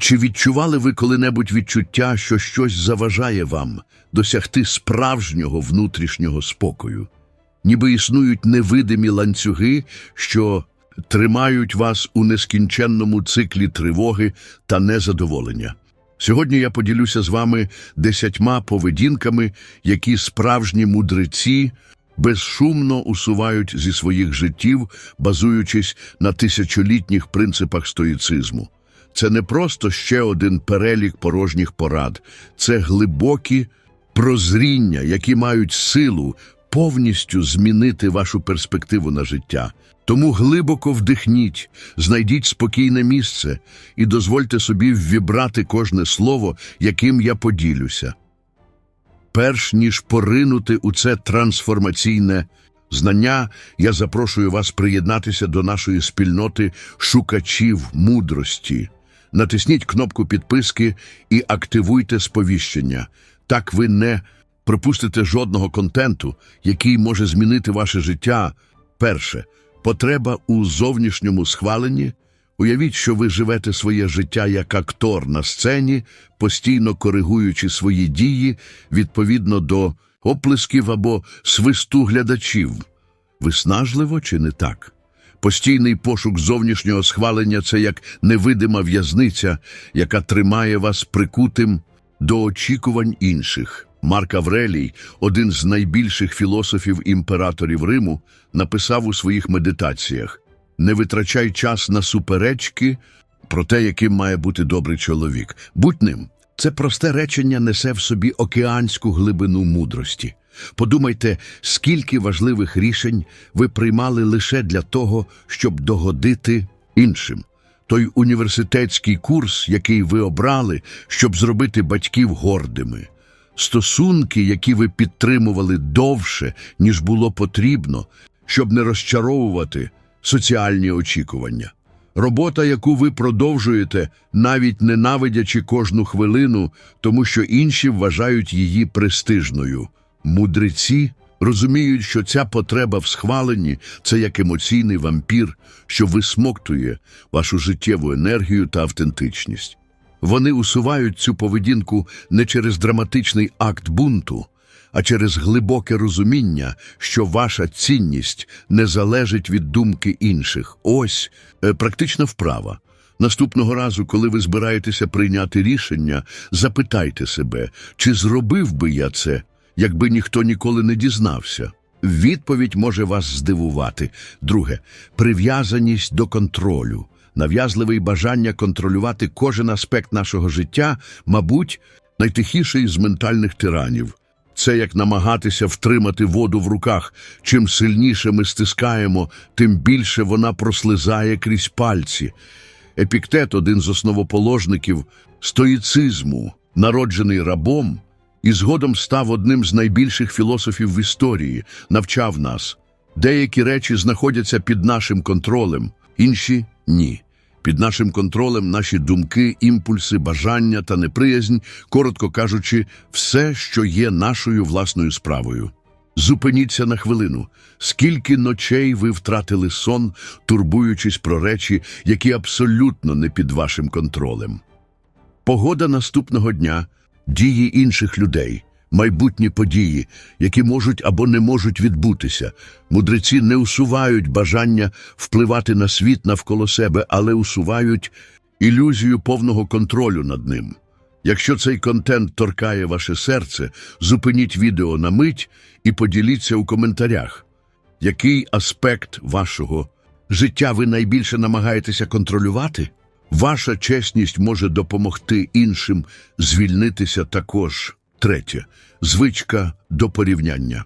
Чи відчували ви коли-небудь відчуття, що щось заважає вам досягти справжнього внутрішнього спокою? Ніби існують невидимі ланцюги, що тримають вас у нескінченному циклі тривоги та незадоволення. Сьогодні я поділюся з вами десятьма поведінками, які справжні мудреці безшумно усувають зі своїх життів, базуючись на тисячолітніх принципах стоїцизму. Це не просто ще один перелік порожніх порад, це глибокі прозріння, які мають силу повністю змінити вашу перспективу на життя. Тому глибоко вдихніть, знайдіть спокійне місце і дозвольте собі ввібрати кожне слово, яким я поділюся. Перш ніж поринути у це трансформаційне знання, я запрошую вас приєднатися до нашої спільноти шукачів мудрості. Натисніть кнопку підписки і активуйте сповіщення. Так ви не пропустите жодного контенту, який може змінити ваше життя. Перше потреба у зовнішньому схваленні. Уявіть, що ви живете своє життя як актор на сцені, постійно коригуючи свої дії відповідно до оплесків або свисту глядачів. Виснажливо чи не так? Постійний пошук зовнішнього схвалення це як невидима в'язниця, яка тримає вас прикутим до очікувань інших. Марк Аврелій, один з найбільших філософів імператорів Риму, написав у своїх медитаціях: не витрачай час на суперечки про те, яким має бути добрий чоловік. Будь ним. Це просте речення несе в собі океанську глибину мудрості. Подумайте, скільки важливих рішень ви приймали лише для того, щоб догодити іншим. Той університетський курс, який ви обрали, щоб зробити батьків гордими. Стосунки, які ви підтримували довше, ніж було потрібно, щоб не розчаровувати соціальні очікування. Робота, яку ви продовжуєте, навіть ненавидячи кожну хвилину, тому що інші вважають її престижною. Мудреці розуміють, що ця потреба в схваленні це як емоційний вампір, що висмоктує вашу життєву енергію та автентичність. Вони усувають цю поведінку не через драматичний акт бунту, а через глибоке розуміння, що ваша цінність не залежить від думки інших. Ось е, практична вправа. Наступного разу, коли ви збираєтеся прийняти рішення, запитайте себе, чи зробив би я це, якби ніхто ніколи не дізнався. Відповідь може вас здивувати. Друге прив'язаність до контролю. Нав'язливе бажання контролювати кожен аспект нашого життя, мабуть, найтихіший з ментальних тиранів. Це як намагатися втримати воду в руках. Чим сильніше ми стискаємо, тим більше вона прослизає крізь пальці. Епіктет, один з основоположників стоїцизму, народжений рабом, і згодом став одним з найбільших філософів в історії, навчав нас. Деякі речі знаходяться під нашим контролем, інші ні. Під нашим контролем наші думки, імпульси, бажання та неприязнь, коротко кажучи, все, що є нашою власною справою. Зупиніться на хвилину. Скільки ночей ви втратили сон, турбуючись про речі, які абсолютно не під вашим контролем. Погода наступного дня, дії інших людей, майбутні події, які можуть або не можуть відбутися. Мудреці не усувають бажання впливати на світ навколо себе, але усувають ілюзію повного контролю над ним. Якщо цей контент торкає ваше серце, зупиніть відео на мить і поділіться у коментарях, який аспект вашого життя ви найбільше намагаєтеся контролювати. Ваша чесність може допомогти іншим звільнитися також. Третє звичка до порівняння.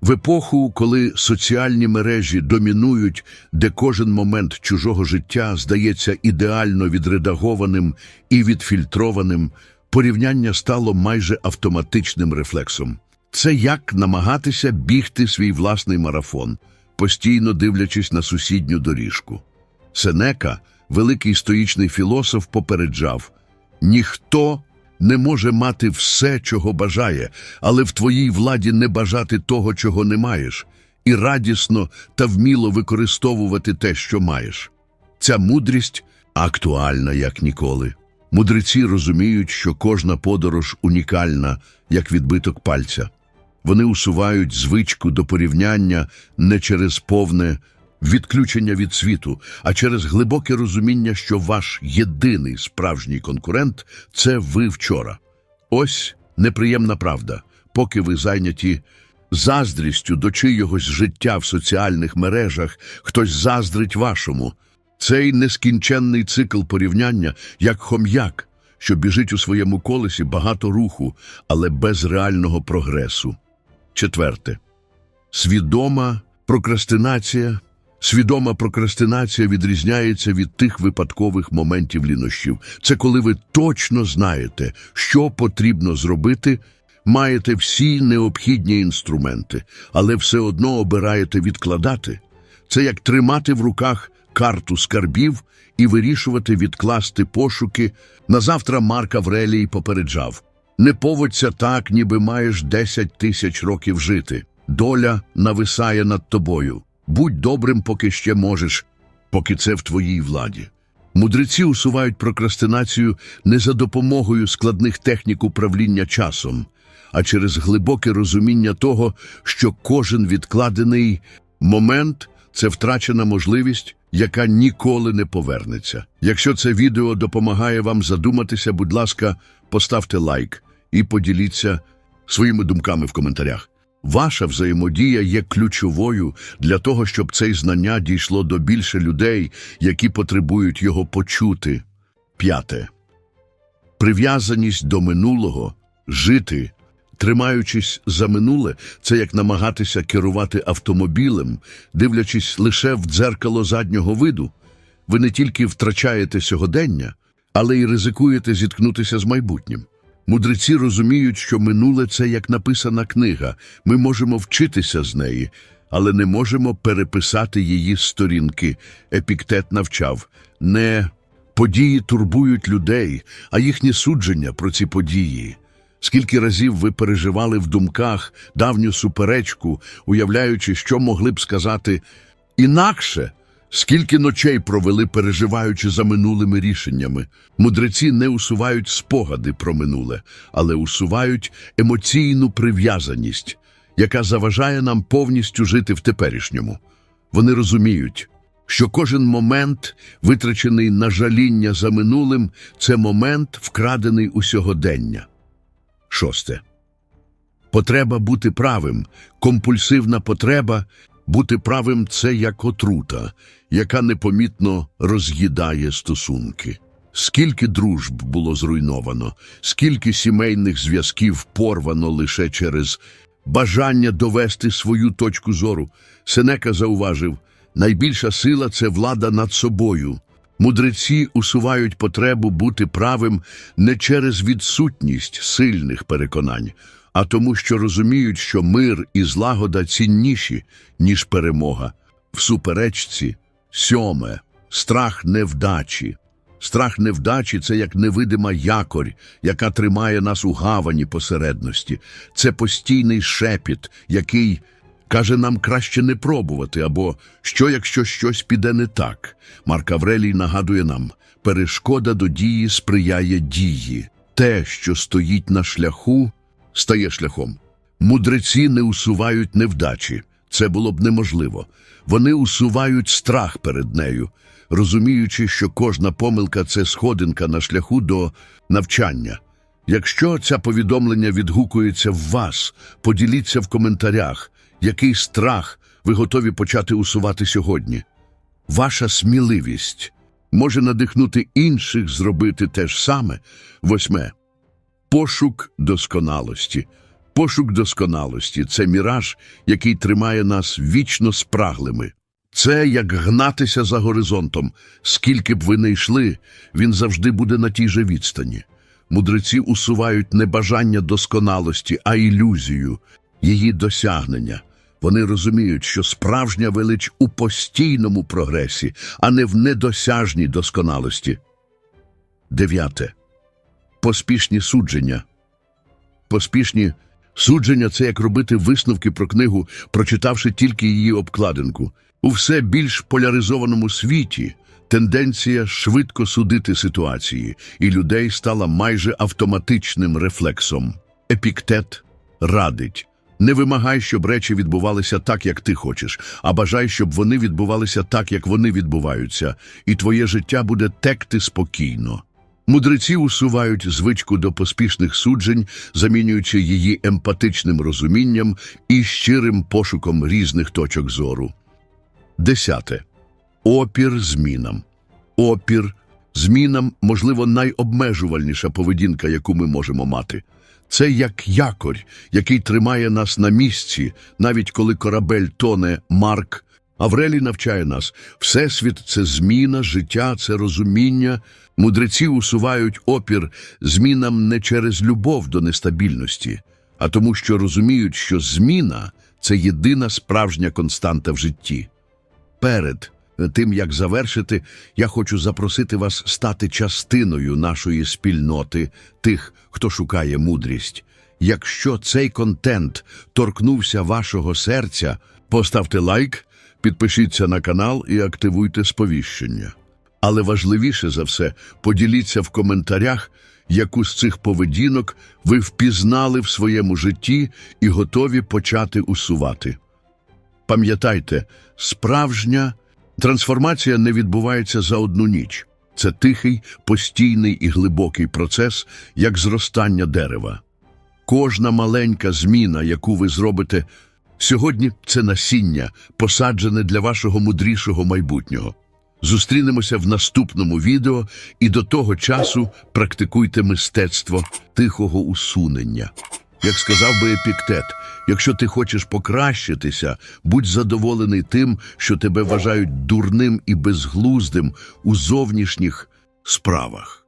В епоху, коли соціальні мережі домінують, де кожен момент чужого життя здається ідеально відредагованим і відфільтрованим, порівняння стало майже автоматичним рефлексом. Це як намагатися бігти свій власний марафон, постійно дивлячись на сусідню доріжку. Сенека, великий стоїчний філософ, попереджав ніхто не може мати все, чого бажає, але в твоїй владі не бажати того, чого не маєш, і радісно та вміло використовувати те, що маєш. Ця мудрість актуальна, як ніколи. Мудреці розуміють, що кожна подорож унікальна, як відбиток пальця. Вони усувають звичку до порівняння не через повне відключення від світу, а через глибоке розуміння, що ваш єдиний справжній конкурент це ви вчора. Ось неприємна правда. Поки ви зайняті заздрістю до чийогось життя в соціальних мережах, хтось заздрить вашому. Цей нескінченний цикл порівняння, як хом'як, що біжить у своєму колесі багато руху, але без реального прогресу. Четверте. Свідома прокрастинація. Свідома прокрастинація відрізняється від тих випадкових моментів лінощів. Це коли ви точно знаєте, що потрібно зробити, маєте всі необхідні інструменти, але все одно обираєте відкладати. Це як тримати в руках карту скарбів і вирішувати відкласти пошуки. На завтра Марк Аврелій попереджав. Не поводься так, ніби маєш 10 тисяч років жити. Доля нависає над тобою. Будь добрим, поки ще можеш, поки це в твоїй владі. Мудреці усувають прокрастинацію не за допомогою складних технік управління часом, а через глибоке розуміння того, що кожен відкладений момент це втрачена можливість, яка ніколи не повернеться. Якщо це відео допомагає вам задуматися, будь ласка, поставте лайк і поділіться своїми думками в коментарях. Ваша взаємодія є ключовою для того, щоб це знання дійшло до більше людей, які потребують його почути. П'яте. Прив'язаність до минулого, жити, тримаючись за минуле, це як намагатися керувати автомобілем, дивлячись лише в дзеркало заднього виду. Ви не тільки втрачаєте сьогодення, але й ризикуєте зіткнутися з майбутнім. Мудреці розуміють, що минуле це як написана книга. Ми можемо вчитися з неї, але не можемо переписати її сторінки. Епіктет навчав. Не події турбують людей, а їхні судження про ці події. Скільки разів ви переживали в думках давню суперечку, уявляючи, що могли б сказати інакше, скільки ночей провели, переживаючи за минулими рішеннями. Мудреці не усувають спогади про минуле, але усувають емоційну прив'язаність, яка заважає нам повністю жити в теперішньому. Вони розуміють, що кожен момент, витрачений на жаління за минулим, це момент, вкрадений у сьогодення. Шосте. Потреба бути правим, компульсивна потреба бути правим це як отрута, яка непомітно роз'їдає стосунки. Скільки дружб було зруйновано, скільки сімейних зв'язків порвано лише через бажання довести свою точку зору. Сенека зауважив, найбільша сила це влада над собою. Мудреці усувають потребу бути правим не через відсутність сильних переконань, а тому, що розуміють, що мир і злагода цінніші, ніж перемога. В суперечці сьоме страх невдачі. Страх невдачі це як невидима якорь, яка тримає нас у гавані посередності. Це постійний шепіт, який каже нам краще не пробувати, або що, якщо щось піде не так. Марк Аврелій нагадує нам, перешкода до дії сприяє дії. Те, що стоїть на шляху, стає шляхом. Мудреці не усувають невдачі. Це було б неможливо. Вони усувають страх перед нею, розуміючи, що кожна помилка це сходинка на шляху до навчання. Якщо це повідомлення відгукується в вас, поділіться в коментарях, який страх ви готові почати усувати сьогодні. Ваша сміливість може надихнути інших зробити те ж саме. Восьме. Пошук досконалості. Пошук досконалості це міраж, який тримає нас вічно спраглими. Це як гнатися за горизонтом. Скільки б ви не йшли, він завжди буде на тій же відстані. Мудреці усувають не бажання досконалості, а ілюзію, її досягнення. Вони розуміють, що справжня велич у постійному прогресі, а не в недосяжній досконалості. Дев'яте. Поспішні судження. Поспішні Судження це як робити висновки про книгу, прочитавши тільки її обкладинку. У все більш поляризованому світі тенденція швидко судити ситуації, і людей стала майже автоматичним рефлексом. Епіктет радить. Не вимагай, щоб речі відбувалися так, як ти хочеш, а бажай, щоб вони відбувалися так, як вони відбуваються, і твоє життя буде текти спокійно. Мудреці усувають звичку до поспішних суджень, замінюючи її емпатичним розумінням і щирим пошуком різних точок зору. Десяте. Опір змінам. Опір змінам, можливо, найобмежувальніша поведінка, яку ми можемо мати. Це як якорь, який тримає нас на місці, навіть коли корабель тоне Марк. Аврелій навчає нас, Всесвіт це зміна, життя це розуміння. Мудреці усувають опір змінам не через любов до нестабільності, а тому, що розуміють, що зміна це єдина справжня константа в житті. Перед тим, як завершити, я хочу запросити вас стати частиною нашої спільноти, тих, хто шукає мудрість. Якщо цей контент торкнувся вашого серця, поставте лайк, підпишіться на канал і активуйте сповіщення. Але важливіше за все, поділіться в коментарях, яку з цих поведінок ви впізнали в своєму житті і готові почати усувати. Пам'ятайте, справжня трансформація не відбувається за одну ніч. Це тихий, постійний і глибокий процес, як зростання дерева. Кожна маленька зміна, яку ви зробите сьогодні, це насіння, посаджене для вашого мудрішого майбутнього. Зустрінемося в наступному відео і до того часу практикуйте мистецтво тихого усунення. Як сказав би епіктет, якщо ти хочеш покращитися, будь задоволений тим, що тебе вважають дурним і безглуздим у зовнішніх справах.